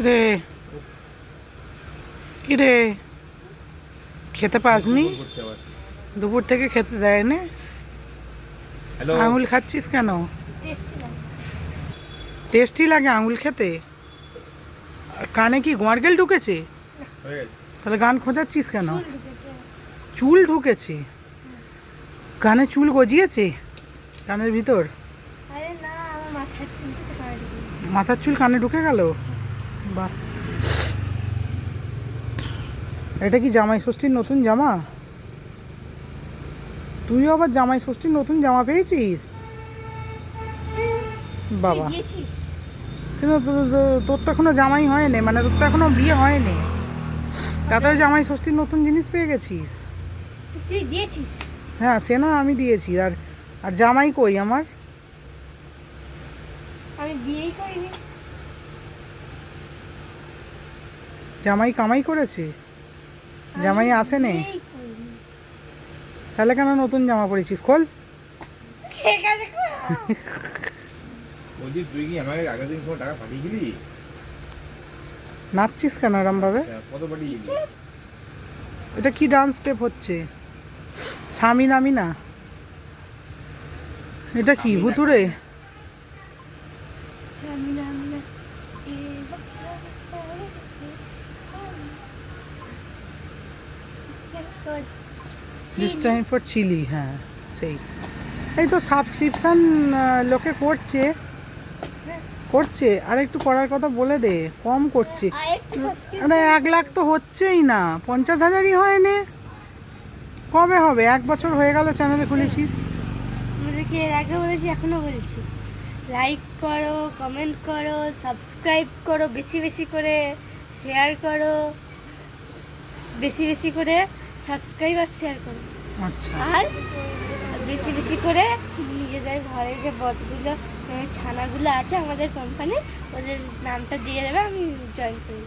কিরে? কিরে? খেতে পাসনি? দুপুর থেকে খেতে দেয় না আঙুল খাচ্ছিস কেন? টেস্টি লাগে। আঙুল খেতে? আর কানে কি গোয়ারগেল ঢুকেছে? তাহলে গান খোঁজাচ্ছিস কেন? চুল ঢুকেছে। কানে চুল গজিয়েছে কানের ভিতর? আরে না আমার মাথার মাথার চুল কানে ঢুকে গেল? বাহ এটা কি জামাই ষষ্ঠীর নতুন জামা? তুইও আবার জামাই ষষ্ঠীর নতুন জামা পেয়েছিস? বাবা। তোর তো এখনও জামাই হয়নি মানে তোর তো এখনও বিয়ে হয়নি। তাতেও জামাই ষষ্ঠীর নতুন জিনিস পেয়ে গেছিস? তুই হ্যাঁ সে না আমি দিয়েছি। আর আর জামাই কই আমার? আমি বিয়েই করিনি। জামাই কামাই করেছে? জামাই আমি আসে নে তাহলে কেন নতুন জামা পরেছিস? খোল। ঠিক আছে কর। বলছি তুই কি আমাকে আগের দিন কোনো টাকা পাঠিয়েছিলি? নাচছিস কেন এরম ভাবে পাঠিয়েছিলি? এটা কি ডান্স স্টেপ হচ্ছে? স্বামী নামি না এটা কি ভুতুরে এবার দিস টাইম ফর চিলি হ্যাঁ সেই। এই তো সাবস্ক্রিপশন লোকে করছে। করছে আর একটু করার কথা বলে দে কম করছে। আরেকটু এক লাখ তো হচ্ছেই না পঞ্চাশ হাজারই হয়নি। কবে হবে? এক বছর হয়ে গেল চ্যানেলে খুলেছিস। আমাদেরকে এর আগে বলেছি এখনও বলছি। লাইক করো কমেন্ট করো সাবস্ক্রাইব করো বেশি বেশি করে শেয়ার করো। বেশি বেশি করে সাবস্ক্রাইব আর শেয়ার করো আচ্ছা। আর বেশি বেশি করে নিজেদের ঘরে যে বটগুলো ছানাগুলো আছে আমাদের কোম্পানি ওদের নামটা দিয়ে দেবে আমি জয়েন করে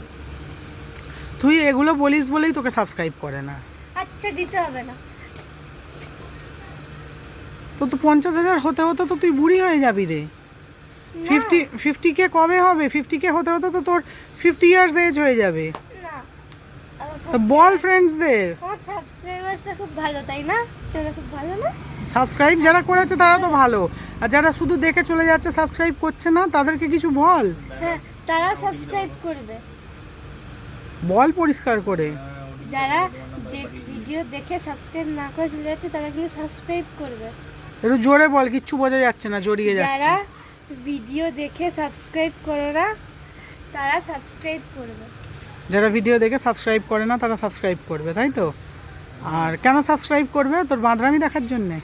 তুই এগুলো বলিস বলেই তোকে সাবস্ক্রাইব করে না। আচ্ছা দিতে হবে না। তো তো পঞ্চাশ হাজার হতে হতে তো তুই বুড়ি হয়ে যাবি রে। ফিফটি ফিফটি কে কবে হবে? ফিফটি কে হতে হতে তো তোর ফিফটি ইয়ার্স এজ হয়ে যাবে। বল ফ্রেন্ডসদের আমার সাবস্ক্রাইবার্সটা খুব ভালো তাই না? তোরা খুব ভালো না? সাবস্ক্রাইব যারা করেছে তারা তো ভালো। আর যারা শুধু দেখে চলে যাচ্ছে সাবস্ক্রাইব করছে না তাদেরকে কিছু বল। হ্যাঁ তারা সাবস্ক্রাইব করবে। বল পরিষ্কার করে। যারা ভিডিও দেখে সাবস্ক্রাইব না করে চলে যাচ্ছে তারা কিন্তু সাবস্ক্রাইব করবে। একটু জোরে বল কিচ্ছু বোঝা যাচ্ছে না জড়িয়ে যাচ্ছে। যারা ভিডিও দেখে সাবস্ক্রাইব করে না তারা সাবস্ক্রাইব করবে। যারা ভিডিও দেখে সাবস্ক্রাইব করে না তারা সাবস্ক্রাইব করবে তাই তো? আর কেন সাবস্ক্রাইব করবে? তোর বাঁদরামি দেখার জন্যে।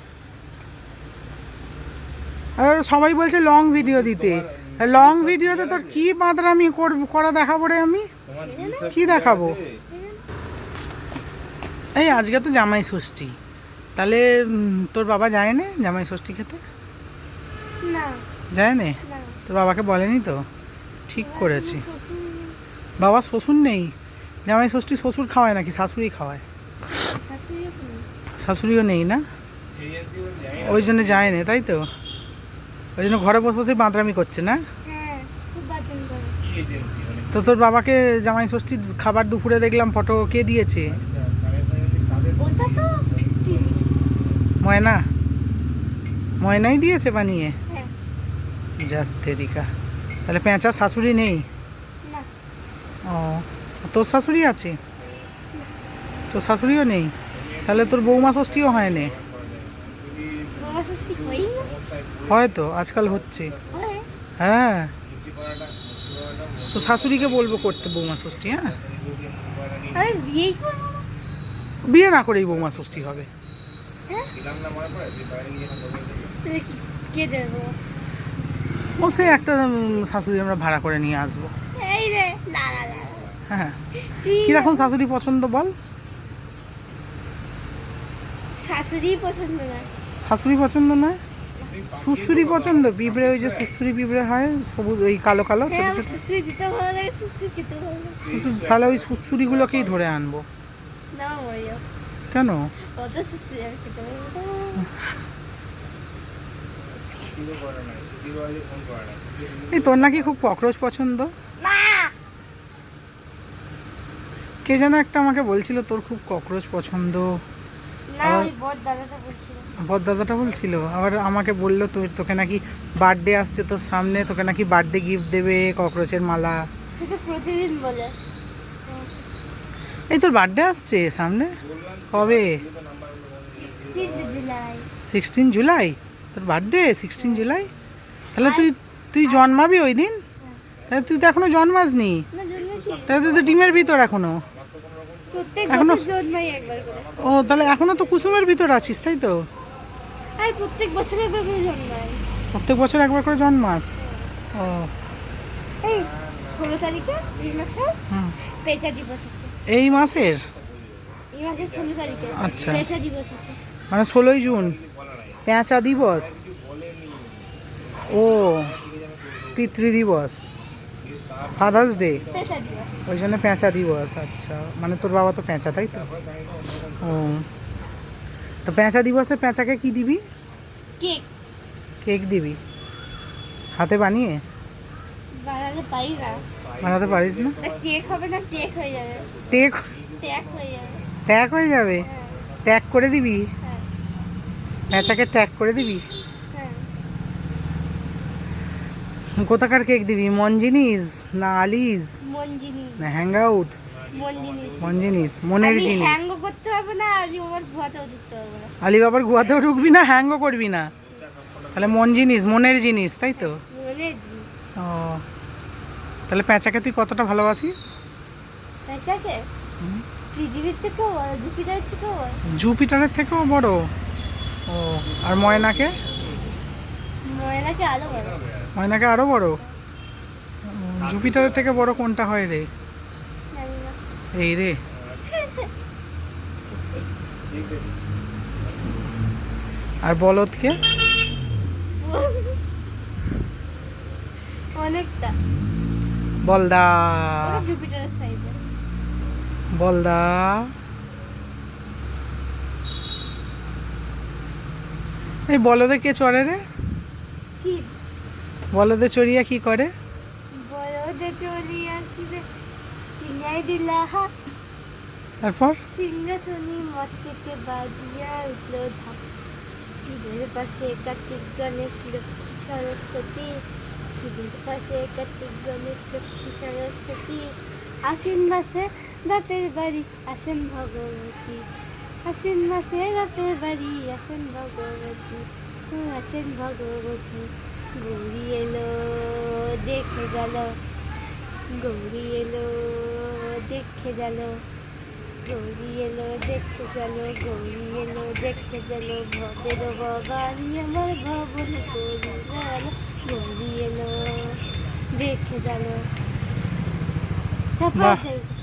আর সবাই বলছে লং ভিডিও দিতে। লং ভিডিওতে তোর কি বাঁদরামি কর- করা দেখাবো রে আমি? কি দেখাবো? এই আজকে তো জামাই ষষ্ঠী। তাহলে তোর বাবা যায় না জামাই ষষ্ঠী খেতে? না। যায় না? তোর বাবাকে বলেনি তো? ঠিক করেছি। বাবা শ্বশুর নেই? জামাই ষষ্ঠী শ্বশুর খাওয়ায় নাকি? শাশুড়ি খাওয়ায়? শাশুড়িও নেই। না? ওই জন্য যায় না তাই তো? ওই জন্য ঘরে বসে বসে বাঁদরামি করছে না? তো তোর বাবাকে জামাই ষষ্ঠীর খাবার দুপুরে দেখলাম ফটো কে দিয়েছে? ময়না? ময়নাই দিয়েছে বানিয়ে? হ্যাঁ। যাত্রেরিকা তাহলে পেঁচা শাশুড়ি নেই? ও তোর শাশুড়ি আছে? তোর শাশুড়িও নেই? তাহলে তোর বৌমা ষষ্ঠীও হয় না। বাবা ষষ্ঠী হয়তো আজকাল হচ্ছে। হ্যাঁ। তো শাশুড়িকে বলব করতে বৌমা ষষ্ঠী হ্যাঁ। বিয়ে না করেই বৌমা ষষ্ঠী হবে। দেবো ও সে একটা শাশুড়ি আমরা ভাড়া করে নিয়ে আসব। হ্যাঁ। কীরকম শাশুড়ি পছন্দ বল? শাশুড়ি পছন্দ না শাশুড়ি পছন্দ নয়? সুশ্রুরি পছন্দ? পিঁপড়ে ওই যে সুশ্রুরি পিঁপড়ে হয় সবুজ ওই কালো কালো ছোট হ্যাঁ ছোট। তাহলে ওই সুশ্রুরিগুলোকেই ধরে আনব। কেন? এই তোর নাকি খুব ককরোচ পছন্দ না কে যেন একটা আমাকে বলছিল তোর খুব ককরোচ পছন্দ। বর দাদাটা বলছিল। আবার আমাকে বলল তুই তোকে নাকি বার্থডে আসছে তোর সামনে তোকে নাকি বার্থডে গিফট দেবে ককরোচের মালা। প্রতিদিন বলে। এই তোর বার্থডে আসছে সামনে? কবে? সিক্সটিন জুলাই তোর বার্থডে সিক্সটিন জুলাই তাহলে তুই তুই জন্মাবি ওই দিন? তাহলে তুই তো এখনও জন্মাসনি। না তাহলে তুই তো ডিমের ভিতর এখনও। এখনো- ও তাহলে এখনও তো কুসুমের ভিতর আছিস তাই তো? প্রত্যেক বছর একবার করে জন্মাই। প্রত্যেক বছর একবার করে জন্মাস? ও। এই ষোলো তারিখে এই মাসে পেঁচা দিবস আছে। এই মাসের? এই মাসের ষোলো তারিখে আচ্ছা। পেঁচা দিবস আছে। মানে ষোলোই জুন। পেঁচা দিবস? ও পিতৃ দিবস। ফাদার্স ডে ওই জন্য পেঁচা দিবস আচ্ছা। মানে তোর বাবা তো পেঁচা তাই তো? ও। তো পেঁচা দিবসে পেঁচাকে কি দিবি? কেক। কেক দিবি? হাতে বানিয়ে? বানাতে পারি না। বানাতে পারিস না? কেক হবে না টেক হয়ে যাবে। টেক ট্যাক হয়ে যাবে। ট্যাগ হয়ে যাবে? হ্যাঁ। ট্যাগ করে দিবি? হ্যাঁ। পেঁচাকে ট্যাগ করে দিবি হ্যাঁ কোথাকার কেক দিবি? মন জিনিস না আলিজ না হ্যাং আউট মন জিনিস মনের জিনিস। হ্যাঙ্গও করতে হবে না আর আমার ভুয়াতেও হবে না। আলিবাবার ঢুকবি না হ্যাংও করবি না? তাহলে মন জিনিস মনের জিনিস তাই তো? ও তাহলে পেঁচাকে তুই কতটা ভালোবাসিস? পেঁচাকে পৃথিবীর থেকেও বড় জুপিটারের থেকেও বড়। জুপিটারের থেকেও বড়? ও আর ময়নাকে? ময়নাকে আলো বড়। ময়নাকে আরও বড়? জুপিটারের থেকে বড় কোনটা হয় রে? এই রে। আর বলদকে? অনেকটা। বলদা। বলদা। এই বলদে কে চড়ে রে? শিব। বলদে চড়িয়া কি করে? বড়দে চলি আসিলে সিঙ্গাই দিলা হাত। তারপর? সিংহাসনী মটকেতে বাজিয়া উঠল ধাপ। শিবের পাশে কার্তিক গণেশ লক্ষ্মী সরস্বতী। শিবের পাশে কার্তিক গণেশ লক্ষ্মী সরস্বতী। আশ্বিন মাসে বাপের বাড়ি আসেন ভগবতী। আশ্বিন মাসে বাপের বাড়ি আসেন ভগবতী। আসেন ভগবতী। গৌরী এলো দেখে গেল। গৌরী এলো দেখে গেল। গৌরী এলো দেখতে চলো গৌরী এলো দেখতে চলো ভবের বাবারি আমার ভবন গৌরী গেল। গৌরী এলো দেখে চলো তারপর।